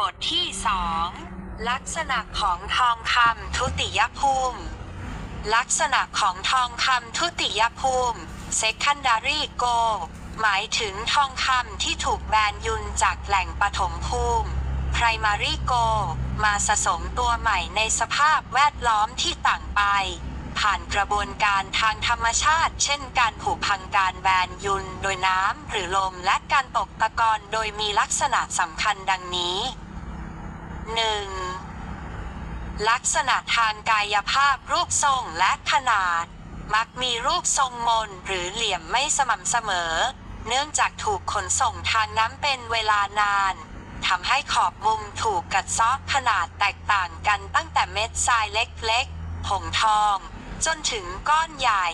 บทที่สองลักษณะของทองคำทุติยภูมิ ลักษณะของทองคำทุติยภูมิ secondary gold หมายถึงทองคำที่ถูกแบนยุนจากแหล่งปฐมภูมิ primary gold มาสะสมตัวใหม่ในสภาพแวดล้อมที่ต่างไป ผ่านกระบวนการทางธรรมชาติ เช่นการผุพังการแบนยุนโดยน้ำหรือลมและการตกตะกอนโดยมีลักษณะสำคัญดังนี้ 1. ลักษณะทางกายภาพรูปทรงและขนาด มักมีรูปทรงมนหรือเหลี่ยมไม่สม่ำเสมอ เนื่องจากถูกขนส่งทางน้ำเป็นเวลานานทำให้ขอบมุมถูกกัดซาะขนาดแตกต่างกันตั้งแต่เม็ดทรายเล็กๆ ผงทอง จนถึงก้อนใหญ่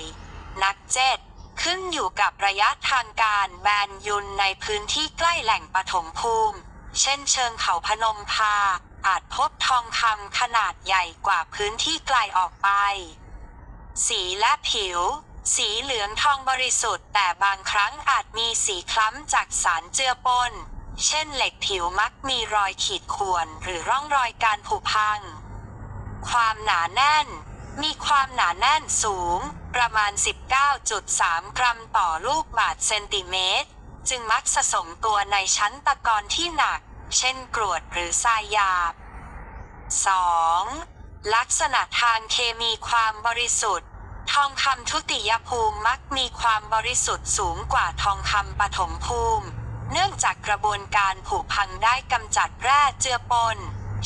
นักเจ็ดขึ้นอยู่กับระยะทางการแบนยุนในพื้นที่ใกล้แหล่งปฐมภูมิ เช่นเชิงเขาพนมพา อาจพบทองคำขนาดใหญ่กว่าพื้นที่ไกลออกไป สีและผิว สีเหลืองทองบริสุทธิ์ แต่บางครั้งอาจมีสีคล้ำจากสารเจือปน เช่นเหล็กผิวมักมีรอยขีดข่วนหรือร่องรอยการผุพัง ความหนาแน่น มีความหนาแน่นสูง ประมาณ 19.3 กรัมต่อลูกบาทเซนติเมตร จึงมักสะสมตัวในชั้นตะกอนที่หนัก เช่นกรวดหรือทรายหยาบ 2. ลักษณะทางเคมีความบริสุทธิ์ ทองคำทุติยภูมิมักมีความบริสุทธิ์สูงกว่าทองคำปฐมภูมิ เนื่องจากกระบวนการผุพังได้กำจัดแร่เจือปน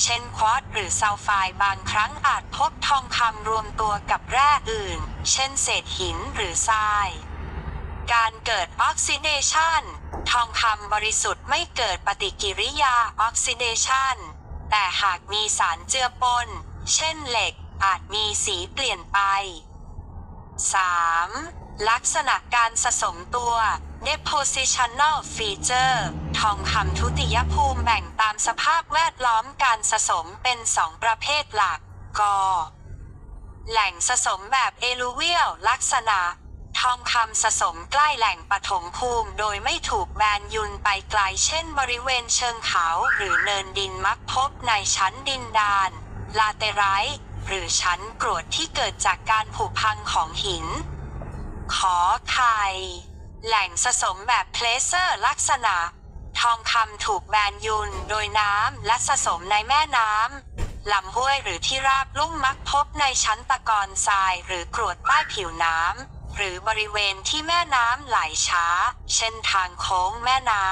เช่นควอตหรือซัลไฟด์บางครั้งอาจพบทองคำรวมตัวกับแร่อื่น เช่นเศษหินหรือทราย การเกิดออกซิเดชันทองคำบริสุทธิ์ไม่เกิดปฏิกิริยาออกซิเดชันแต่หากมีสารเจือปน เช่นเหล็กอาจมีสีเปลี่ยนไป 3. ลักษณะการสะสมตัว depositional feature ทองคำทุติยภูมิแบ่งตามสภาพแวดล้อมการสะสมเป็นสองประเภทหลัก ก แหล่งสะสมแบบเอลูเวียลลักษณะ ทองคำสะสมใกล้แหล่งปฐมภูมิ โดยไม่ถูกแบนยุนไปไกลเช่นบริเวณเชิงเขาหรือเนินดินมักพบในชั้นดินดาน ลาเตไรต์หรือชั้นกรวดที่เกิดจากการผุพังของหิน ขอไข่แหล่งสะสมแบบเพลเซอร์ลักษณะ ทองคำถูกแบนยุนโดยน้ำและสะสมในแม่น้ำลำห้วยหรือที่ราบลุ่มมักพบในชั้นตะกอนทรายหรือกรวดใต้ผิวน้ำ หรือบริเวณที่แม่น้ำไหลช้า เช่นทางโค้งแม่น้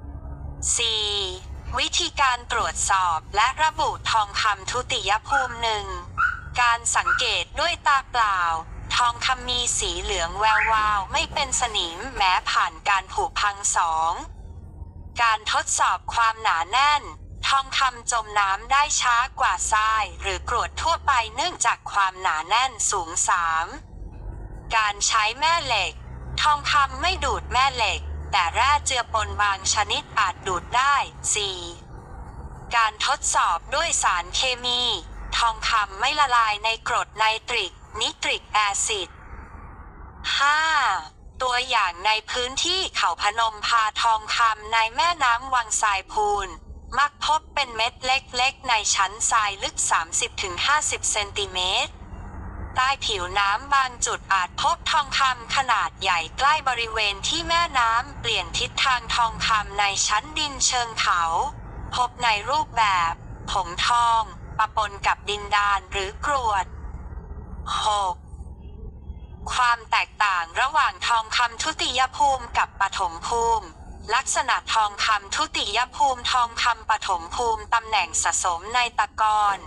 ำ 4. วิธีการตรวจสอบและระบุทองคำทุติยภูมิหนึ่ง การสังเกตด้วยตาเปล่า ทองคำมีสีเหลืองแวววาวไม่เป็นสนิมแม้ผ่านการผุพังสอง การทดสอบความหนาแน่นทองคำจมน้ำได้ช้ากว่าทราย หรือกรวดทั่วไปเนื่องจากความหนาแน่นสูง 3. การใช้แม่เหล็ก ทองคำไม่ดูดแม่เหล็ก แต่แร่เจือปนบางชนิดอาจดูดได้ 4. การทดสอบด้วยสารเคมี ทองคำไม่ละลายในกรดไนตริก นิตริกแอซิด 5. ตัวอย่างในพื้นที่เขาพนมพาทองคำในแม่น้ำวังทรายพูน มักพบเป็นเม็ดเล็กๆ ในชั้นทรายลึก 30-50 เซนติเมตร ใต้ผิวน้ำบางจุดอาจพบทองคำขนาดใหญ่ใกล้บริเวณที่แม่น้ำเปลี่ยนทิศทางทองคำในชั้นดินเชิงเขา พบในรูปแบบผงทองปะปนกับดินดานหรือกรวด 6. ความแตกต่างระหว่างทองคำทุติยภูมิกับปฐมภูมิ ลักษณะทองคำทุติยภูมิทองคำปฐมภูมิตำแหน่งสะสมในตะกอน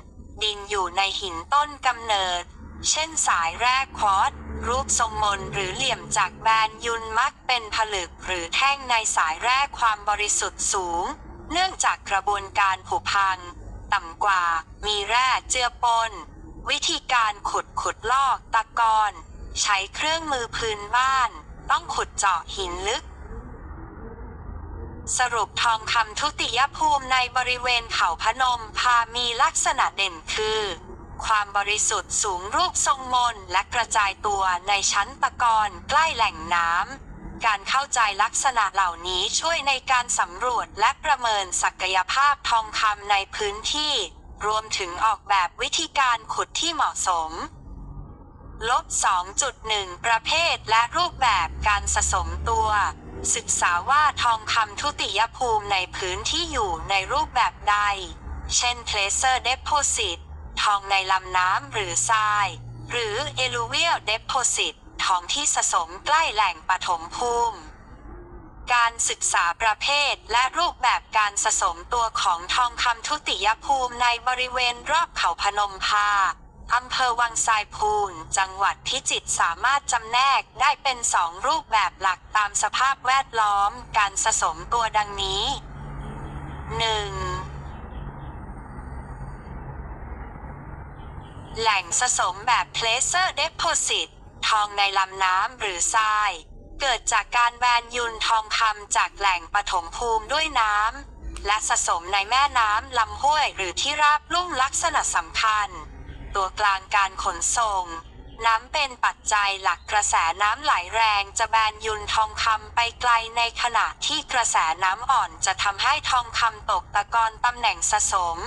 ดินอยู่ในหินต้นกำเนิด เช่นสายแรกควอตซ์รูปทรงมนหรือเหลี่ยมจากแบนยุนมักเป็นผลึกหรือแท่งในสายแรกความบริสุทธิ์สูง เนื่องจากกระบวนการผุพัง ต่ำกว่า มีแร่เจือปน วิธีการขุดขุดลอกตะกอนใช้เครื่องมือพื้นบ้าน ต้องขุดเจาะหินลึก สรุปทองคำทุติยภูมิในบริเวณเขาพนมพามีลักษณะเด่นคือ ความบริสุทธิ์สูงรูปทรงมนและกระจายตัวในชั้นตะกอนใกล้แหล่งน้ำ การเข้าใจลักษณะเหล่านี้ช่วยในการสำรวจและประเมินศักยภาพทองคำในพื้นที่ รวมถึงออกแบบวิธีการขุดที่เหมาะสมลบ 2.1 ประเภทและรูปแบบการสะสมตัว ศึกษาว่าทองคำทุติยภูมิในพื้นที่อยู่ในรูปแบบใด เช่น Placer Deposit ทองในลำน้ำหรือทราย หรือ Alluvial Deposit ทองที่สะสมใกล้แหล่งปฐมภูมิ การศึกษาประเภทและรูปแบบการสะสมตัวของทองคำทุติยภูมิในบริเวณรอบเขาพนมพาอำเภอวังทรายพูน จังหวัดพิจิตรสามารถจำแนกได้เป็นสองรูปแบบหลักตามสภาพแวดล้อม การสะสมตัวดังนี้ 1. แหล่งสะสมแบบ Placer Deposit ทองในลำน้ำหรือทราย เกิดจากการแวนยุนทองคำจากแหล่งปฐมภูมิด้วยน้ำ และสะสมในแม่น้ำลำห้วยหรือที่ราบลุ่มลักษณะสำคัญ ตัวกลางการขนส่ง น้ำเป็นปัจจัยหลักกระแสน้ำไหลแรงจะแบนยุนทองคำไปไกลในขณะที่กระแสน้ำอ่อนจะทำให้ทองคำตกตะกอนตำแหน่งสะสม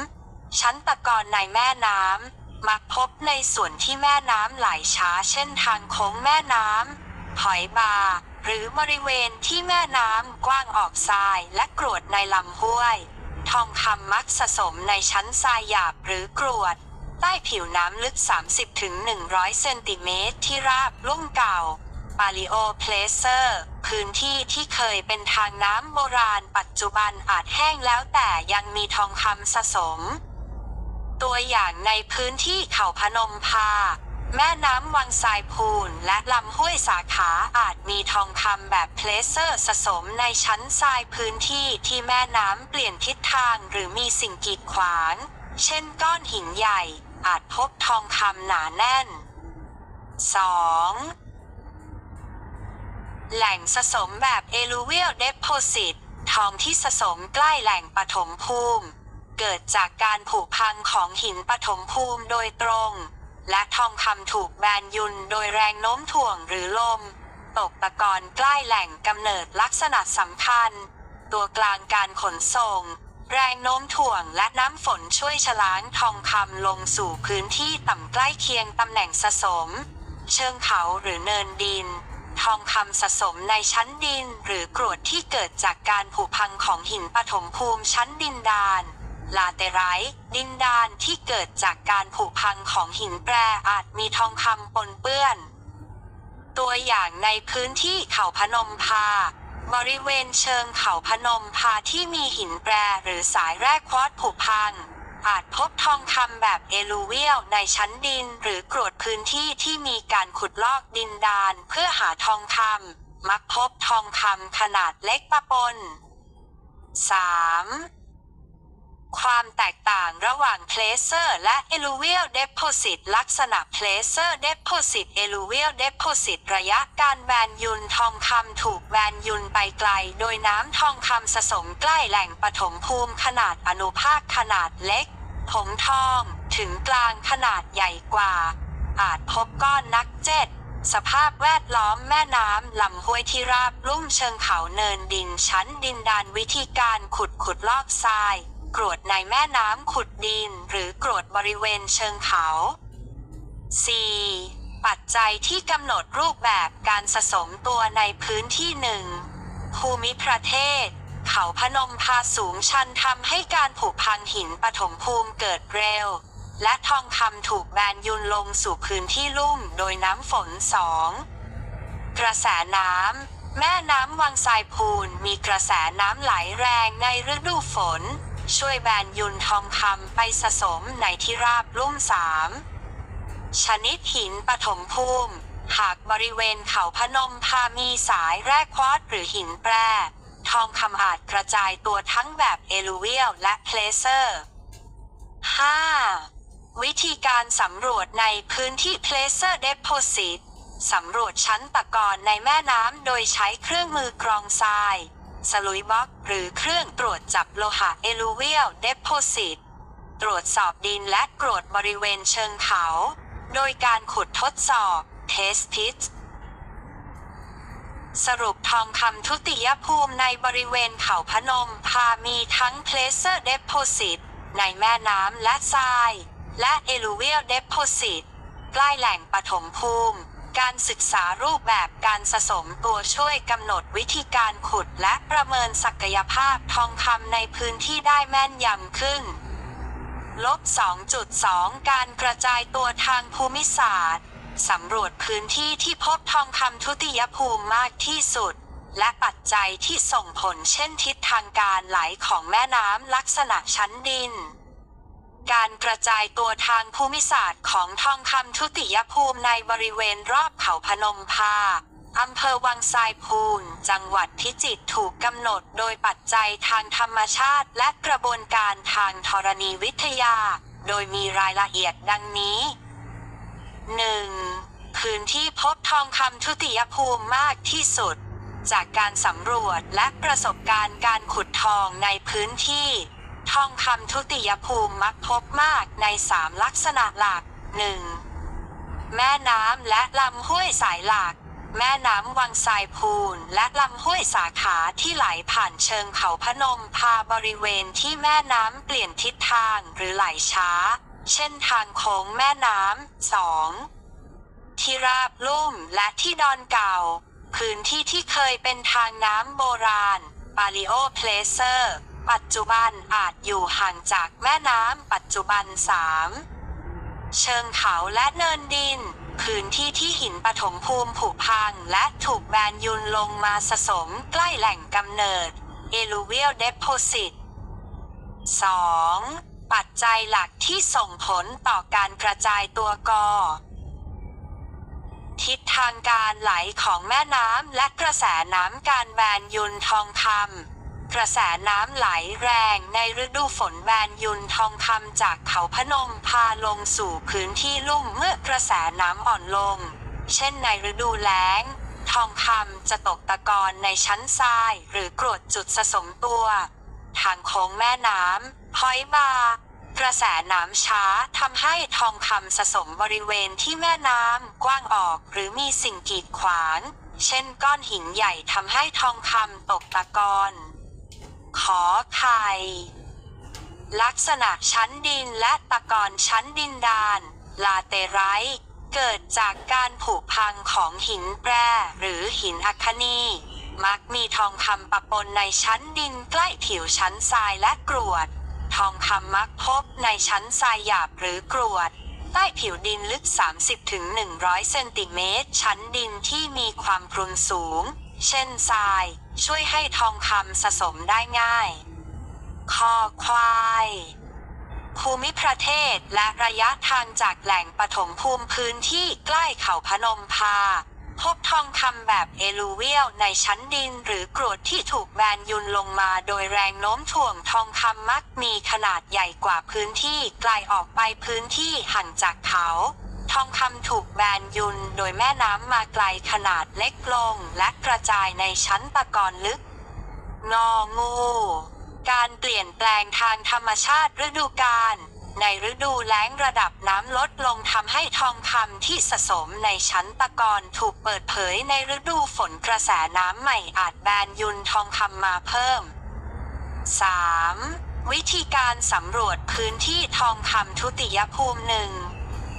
ชั้นตะกอนในแม่น้ำ มักพบในส่วนที่แม่น้ำไหลช้าเช่นทางโค้งแม่น้ำหอยบา หรือบริเวณที่แม่น้ำกว้างออกทรายและกรวดในลำห้วย ทองคำมักสะสมในชั้นทรายหยาบหรือกรวด ใต้ผิวน้ำลึก 30-100 เซนติเมตรที่ราบลุ่มเก่าปาลิโอเพลเซอร์พื้นที่ที่เคยเป็นทางน้ำโบราณปัจจุบันอาจแห้งแล้วแต่ยังมีทองคำสะสม ตัวอย่างในพื้นที่เขาพนมพา แม่น้ำวังทรายพูนและลำห้วยสาขาอาจมีทองคำแบบเพลเซอร์สะสมในชั้นทรายพื้นที่ที่แม่น้ำเปลี่ยนทิศทางหรือมีสิ่งกีดขวาง เช่นก้อนหินใหญ่ อาจพบทองคำหนาแน่น 2. แหล่งสะสมแบบ Alluvial Deposit ทองที่สะสมใกล้แหล่งปฐมภูมิ เกิดจากการผุพังของหินปฐมภูมิโดยตรง และทองคำถูกแบนยุนโดยแรงโน้มถ่วงหรือลม ตกตะกอนใกล้แหล่งกำเนิดลักษณะสำคัญ ตัวกลางการขนส่ง แรงโน้มถ่วงและน้ำฝนช่วยชะล้างทองคำลงสู่พื้นที่ต่ำใกล้เคียงตำแหน่งสะสม เชิงเขาหรือเนินดินทองคำสะสมในชั้นดินหรือกรวดที่เกิดจากการผุพังของหินปฐมภูมิชั้นดินดาน ลาเตไรต์ดินดานที่เกิดจากการผุพังของหินแปรอาจมีทองคำปนเปื้อน ตัวอย่างในพื้นที่เขาพนมพา บริเวณเชิงเขาพนมพาที่มีหินแปรหรือสายแร่ควอตผุพัง อาจพบทองคำแบบเอลูเวียลในชั้นดินหรือกรวดพื้นที่ที่มีการขุดลอกดินดานเพื่อหาทองคำมักพบทองคำขนาดเล็กปะปน 3. ความแตกต่างระหว่าง Placer และ Alluvial Deposit ลักษณะ Placer Deposit Alluvial Deposit ระยะการแบนยุนทองคำถูกแบนยุนไปไกล โดยน้ำทองคำสะสมใกล้แหล่งปฐมภูมิขนาดอนุภาคขนาดเล็ก ผงทอง ถึงกลางขนาดใหญ่กว่า อาจพบก้อนนักเจ็ด สภาพแวดล้อมแม่น้ำลำห้วยที่ราบลุ่มเชิงเขาเนินดินชั้นดินดานวิธีการขุดขุดลอกทราย กรวดในแม่น้ำขุดดิน หรือกรวดบริเวณเชิงเขา 4. ปัจจัยที่กำหนดรูปแบบการสะสมตัวในพื้นที่หนึ่งภูมิประเทศ เขาพนมพาสูงชันทำให้การผุพังหินปฐมภูมิเกิดเร็ว และทองคำถูกแบนยุนลงสู่พื้นที่ลุ่มโดยน้ำฝนสองกระแสน้ำแม่น้ำวังทรายพูนมีกระแสน้ำไหลแรงในฤดูฝน ช่วยแบนยุนทองคำไปสะสมในที่ราบลุ่มสามชนิดหินปฐมภูมิ หากบริเวณเขาพนมพามีสายแร่ควอตหรือหินแปร ทองคำอาจกระจายตัวทั้งแบบเอลูเวียลและเพลเซอร์ 5. วิธีการสำรวจในพื้นที่ Placer Deposit สำรวจชั้นตะกอนในแม่น้ำโดยใช้เครื่องมือกรองทราย สลุยบล็อกหรือเครื่องตรวจจับโลหะ Alluvial Deposit ตรวจสอบดินและกรวดบริเวณเชิงเขา โดยการขุดทดสอบ Test Pit สรุปทองคำทุติยภูมิในบริเวณเขาพนมพามีทั้ง Placer Deposit ในแม่น้ำและทราย และ Alluvial Deposit ใกล้แหล่งปฐมภูมิ การศึกษารูปแบบการสะสมตัวช่วยกำหนดวิธีการขุดและประเมินศักยภาพทองคำในพื้นที่ได้แม่นยำขึ้นลบ 2.2 การกระจายตัวทางภูมิศาสตร์ สำรวจพื้นที่ที่พบทองคำทุติยภูมิมากที่สุด และปัจจัยที่ส่งผลเช่นทิศทางการไหลของแม่น้ำลักษณะชั้นดิน การกระจายตัวทางภูมิศาสตร์ของทองคำทุติยภูมิในบริเวณรอบเขาพนมพาอำเภอวังทรายพูนจังหวัดพิจิตรถูกกำหนดโดยปัจจัยทางธรรมชาติและกระบวนการทางธรณีวิทยา โดยมีรายละเอียดดังนี้ 1. พื้นที่พบทองคำทุติยภูมิมากที่สุด จากการสำรวจและประสบการณ์การขุดทองในพื้นที่ ทองคำทุติยภูมิมักพบมากในสามลักษณะหลัก 1. แม่น้ำและลำห้วยสายหลัก แม่น้ำวังทรายพูนและลำห้วยสาขาที่ไหลผ่านเชิงเขาพนมพาบริเวณที่แม่น้ำเปลี่ยนทิศทางหรือไหลช้า เช่นทางโค้งแม่น้ำสองที่ราบลุ่มและที่ดอนเก่า พื้นที่ที่เคยเป็นทางน้ำโบราณ ปาลิโอเพลเซอร์ ปัจจุบันอาจอยู่ห่างจากแม่น้ำปัจจุบัน 3. เชิงเขาและเนินดิน พื้นที่ที่หินปฐมภูมิผุพังและถูกแบนยุนลงมาสะสมใกล้แหล่งกำเนิด Alluvial Deposit 2. ปัจจัยหลักที่ส่งผลต่อการกระจายตัวกอ ทิศทางการไหลของแม่น้ำและกระแสน้ำการแบนยุนทองคำ กระแสน้ำไหลแรงในฤดูฝนแบนยุนทองคำจากเขาพนมพาลงสู่พื้นที่ลุ่มเมื่อกระแสน้ำอ่อนลง เช่นในฤดูแล้ง ทองคำจะตกตะกอนในชั้นทรายหรือกรวดจุดสะสมตัว ทางโค้งแม่น้ำหอยบากระแสน้ำช้าทำให้ทองคำสะสมบริเวณที่แม่น้ำกว้างออกหรือมีสิ่งกีดขวาง เช่นก้อนหินใหญ่ทำให้ทองคำตกตะกอน ขอไข่ลักษณะชั้นดินและตะกอนชั้นดินดาน ลาเตไรต์เกิดจากการผุพังของหินแปรหรือหินอัคนีมักมีทองคำปะปนในชั้นดินใกล้ผิวชั้นทรายและกรวด ทองคำมักพบในชั้นทรายหยาบหรือกรวด ใต้ผิวดินลึก 30-100 เซนติเมตร ชั้นดินที่มีความพรุนสูง เช่นทราย ช่วยให้ทองคำสะสมได้ง่าย คอควายภูมิประเทศและระยะทางจากแหล่งปฐมภูมิพื้นที่ใกล้เขาพนมพา พบทองคำแบบเอลูเวียลในชั้นดินหรือกรวดที่ถูกแบนยุนลงมาโดยแรงโน้มถ่วงทองคำมักมีขนาดใหญ่กว่าพื้นที่ไกลออกไปพื้นที่ห่างจากเขา องคำถูกแบนยุนโดยแม่น้ำมาไกลขนาดเล็กลงและกระจายในชั้นตะกอนลึกงองู การเปลี่ยนแปลงทางธรรมชาติฤดูกาลในฤดูแล้งระดับน้ำลดลงทำให้ทองคำที่สะสมในชั้นตะกอนถูกเปิดเผยในฤดูฝนกระแสน้ำใหม่อาจแบนยุนทองคำมาเพิ่ม 3. วิธีการสำรวจพื้นที่ทองคำทุติยภูมิหนึ่ง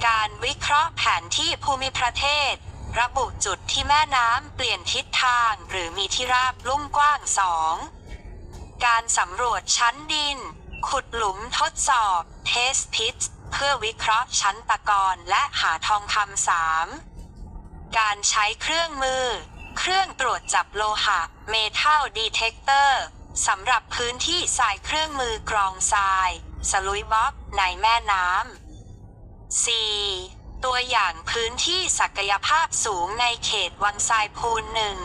การวิเคราะห์แผนที่ภูมิประเทศ ระบุจุดที่แม่น้ำเปลี่ยนทิศทางหรือมีที่ราบลุ่มกว้างสองการสำรวจชั้นดิน ขุดหลุมทดสอบเทสพิทเพื่อวิเคราะห์ชั้นตะกอนและหาทองคำสามการใช้เครื่องมือ เครื่องตรวจจับโลหะเมทัลดีเทคเตอร์สำหรับพื้นที่สายเครื่องมือกรองทราย สลุยบล็อกในแม่น้ำ 4. ตัวอย่างพื้นที่ศักยภาพสูงในเขตวังทรายพูนหนึ่ง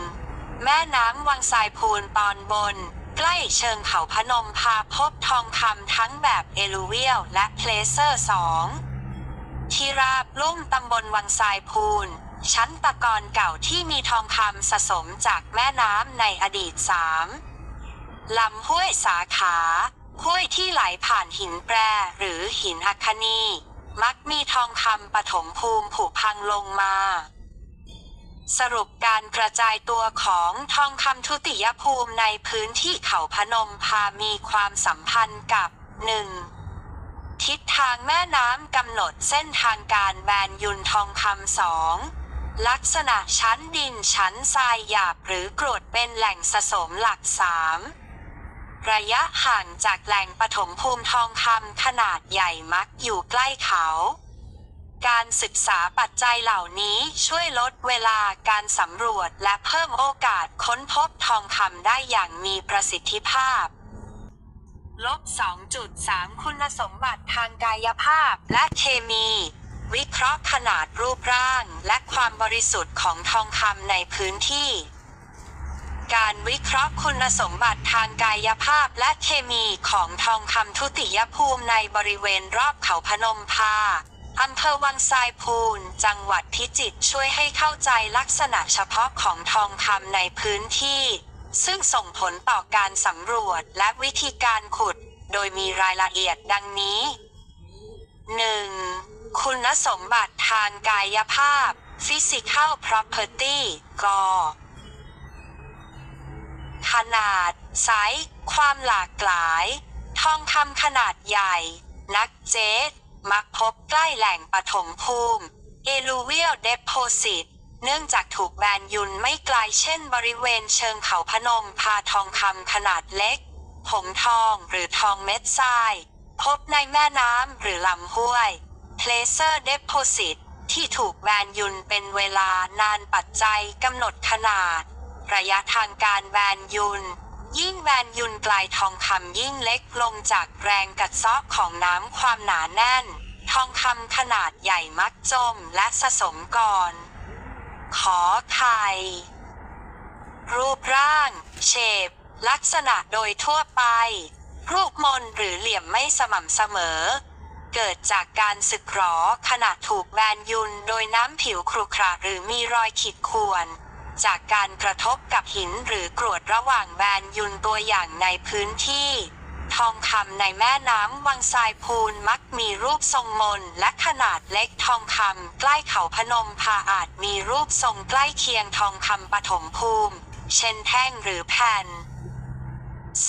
แม่น้ำวังทรายพูนตอนบน ใกล้เชิงเขาพนมพาพบทองคำทั้งแบบเอลูเวียลและเพลเซอร์สองที่ราบลุ่มตำบลวังทรายพูน ชั้นตะกอนเก่าที่มีทองคำสะสมจากแม่น้ำในอดีตสามลำห้วยสาขาห้วยที่ไหลผ่านหินแปรหรือหินอัคนี มักมีทองคำปฐมภูมิผุพังลงมา สรุปการกระจายตัวของทองคำทุติยภูมิในพื้นที่เขาพนมพามีความสัมพันธ์กับ 1. ทิศทางแม่น้ำกำหนดเส้นทางการแบนยุนทองคำสองลักษณะชั้นดินชั้นทรายหยาบหรือกรดเป็นแหล่งสะสมหลักสาม ระยะห่างจากแหล่งปฐมภูมิทองคำขนาดใหญ่มักอยู่ใกล้เขา การศึกษาปัจจัยเหล่านี้ช่วยลดเวลาการสำรวจและเพิ่มโอกาสค้นพบทองคำได้อย่างมีประสิทธิภาพลบ2.3 คุณสมบัติทางกายภาพและเคมี วิเคราะห์ขนาดรูปร่างและความบริสุทธิ์ของทองคำในพื้นที่ การวิเคราะห์คุณสมบัติทางกายภาพและเคมีของทองคำทุติยภูมิในบริเวณรอบเขาพนมพาอำเภอวังทรายพูน จังหวัดพิจิตรช่วยให้เข้าใจลักษณะเฉพาะของทองคำในพื้นที่ ซึ่งส่งผลต่อการสำรวจและวิธีการขุด โดยมีรายละเอียดดังนี้ 1. คุณสมบัติทางกายภาพ Physical Property ก ขนาด ไซส์ความหลากหลาย ทองคำขนาดใหญ่ นักเจตมักพบใกล้แหล่งปฐมภูมิ Alluvial Deposit เนื่องจากถูกแบนยุนไม่ไกลเช่นบริเวณเชิงเขาพนมพาทองคำขนาดเล็ก ผงทองหรือทองเม็ดทราย พบในแม่น้ำหรือลำห้วย Placer Deposit ที่ถูกแบนยุนเป็นเวลานานปัจจัยกำหนดขนาด ระยะทางการแบนยุน ยิ่งแบนยุนไกลทองคำยิ่งเล็กลงจากแรงกัดเซาะของน้ำความหนาแน่น ทองคำขนาดใหญ่มักจมและสะสมก่อน ขอไข่รูปร่างเชฟลักษณะโดยทั่วไป รูปมนหรือเหลี่ยมไม่สม่ำเสมอ เกิดจากการสึกหรอขณะถูกแบนยุนโดยน้ำผิวครุขระหรือมีรอยขีดข่วน จากการกระทบกับหินหรือกรวดระหว่างแบนยุนตัวอย่างในพื้นที่ ทองคำในแม่น้ำวังทรายพูนมักมีรูปทรงมนและขนาดเล็กทองคำใกล้เขาพนมพาอาจมีรูปทรงใกล้เคียงทองคำปฐมภูมิ เช่นแท่งหรือแผ่น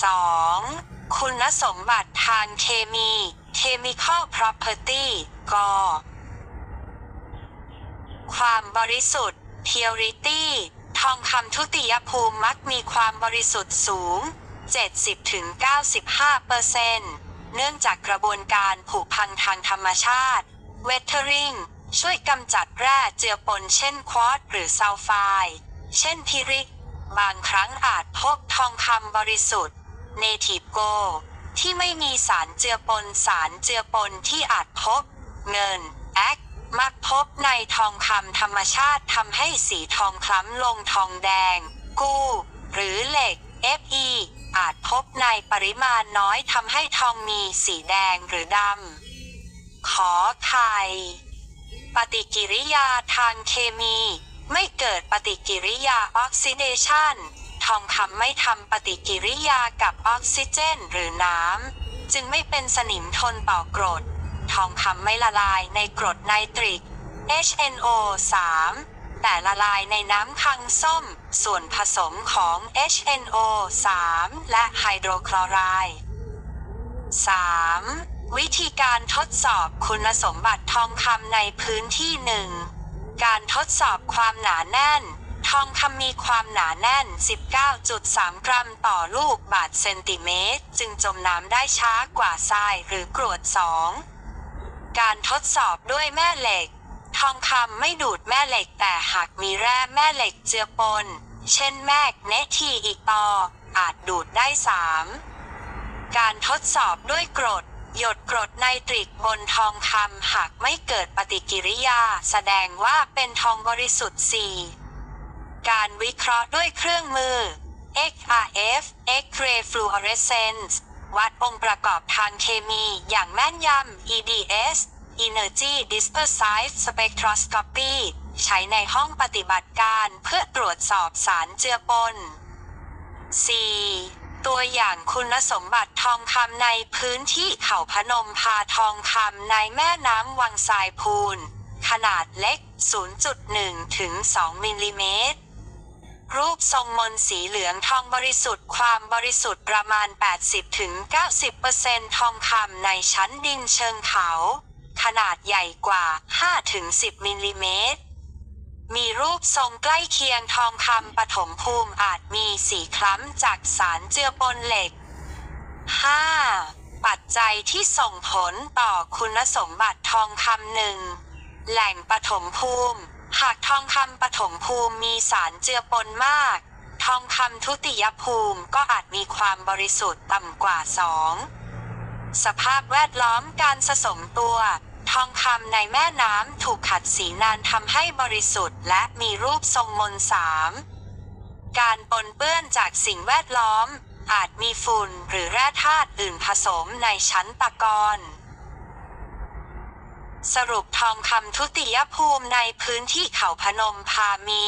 2. คุณสมบัติทางเคมี Chemical Property กความบริสุทธิ์ Purity ทองคำทุติยภูมิมักมีความบริสุทธิ์สูง 70-95%เปอร์เซ็นต์เนื่องจากกระบวนการผุพังทางธรรมชาติ Weathering ช่วยกำจัดแร่เจือปนเช่นควอตหรือซัลไฟด์เช่นพิริก บางครั้งอาจพบทองคำบริสุทธิ์ Native g o ที่ไม่มีสารเจือปนสารเจือปนที่อาจพบ เงินแอค มักพบในทองคำธรรมชาติทำให้สีทองคล้ำลงทองแดง กู้ หรือเหล็ก Fe อาจพบในปริมาณน้อยทำให้ทองมีสีแดงหรือดำ ขอไข่ปฏิกิริยาทางเคมี ไม่เกิดปฏิกิริยาออกซิเดชันทองคำไม่ทำปฏิกิริยากับออกซิเจนหรือน้ำ จึงไม่เป็นสนิมทนต่อกรด ทองคำไม่ละลายในกรดไนตริก HNO 3แต่ละลายในน้ำคังส้ม ส่วนผสมของ HNO 3และไฮโดรคลอไรด์ 3. วิธีการทดสอบคุณสมบัติทองคำในพื้นที่หนึ่งการทดสอบความหนาแน่น ทองคำมีความหนาแน่น 19.3 กรัมต่อลูกบาทเซนติเมตร จึงจมน้ำได้ช้ากว่าทรายหรือกรวด 2. การทดสอบด้วยแม่เหล็ก ทองคำไม่ดูดแม่เหล็กแต่หากมีแร่แม่เหล็กเจือปน เช่นแมกเนทีอีกตออาจดูดได้ 3. การทดสอบด้วยกรด หยดกรดไนตริกบนทองคำหากไม่เกิดปฏิกิริยา แสดงว่าเป็นทองบริสุทธิ์ 4. การวิเคราะห์ด้วยเครื่องมือ XRF X-ray fluorescence วัดองค์ประกอบทางเคมีอย่างแม่นยำ EDS Energy Dispersive Spectroscopy ใช้ในห้องปฏิบัติการเพื่อตรวจสอบสารเจือปน 4. ตัวอย่างคุณสมบัติทองคำในพื้นที่เขาพนมพาทองคำในแม่น้ำวังทรายพูน ขนาดเล็ก 0.1 ถึง 2 มิลลิเมตร รูปทรงมนสีเหลืองทองบริสุทธิ์ความบริสุทธิ์ประมาณ 80-90%ทองคำในชั้นดินเชิงเขา ขนาดใหญ่กว่า 5-10 มิลลิเมตร มีรูปทรงใกล้เคียงทองคำปฐมภูมิอาจมีสีคล้ำจากสารเจือปนเหล็ก 5. ปัจจัยที่ส่งผลต่อคุณสมบัติทองคำหนึ่งแหล่งปฐมภูมิ หากทองคำปฐมภูมิมีสารเจือปนมาก ทองคำทุติยภูมิก็อาจมีความบริสุทธิ์ต่ำกว่า 2. สภาพแวดล้อมการสะสมตัว ทองคำในแม่น้ำถูกขัดสีนานทำให้บริสุทธิ์และมีรูปทรงมนสามการปนเปื้อนจากสิ่งแวดล้อม อาจมีฝุ่นหรือแร่ธาตุอื่นผสมในชั้นตะกอน สรุปทองคำทุติยภูมิในพื้นที่เขาพนมพามี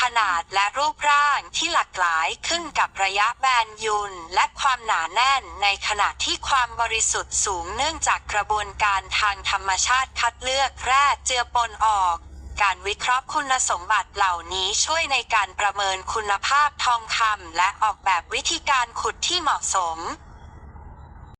ขนาดและรูปร่างที่หลากหลายขึ้นกับระยะแบนยุนและความหนาแน่นในขณะที่ความบริสุทธิ์สูงเนื่องจากกระบวนการทางธรรมชาติคัดเลือกแร่เจือปนออก การวิเคราะห์คุณสมบัติเหล่านี้ช่วยในการประเมินคุณภาพทองคำและออกแบบวิธีการขุดที่เหมาะสม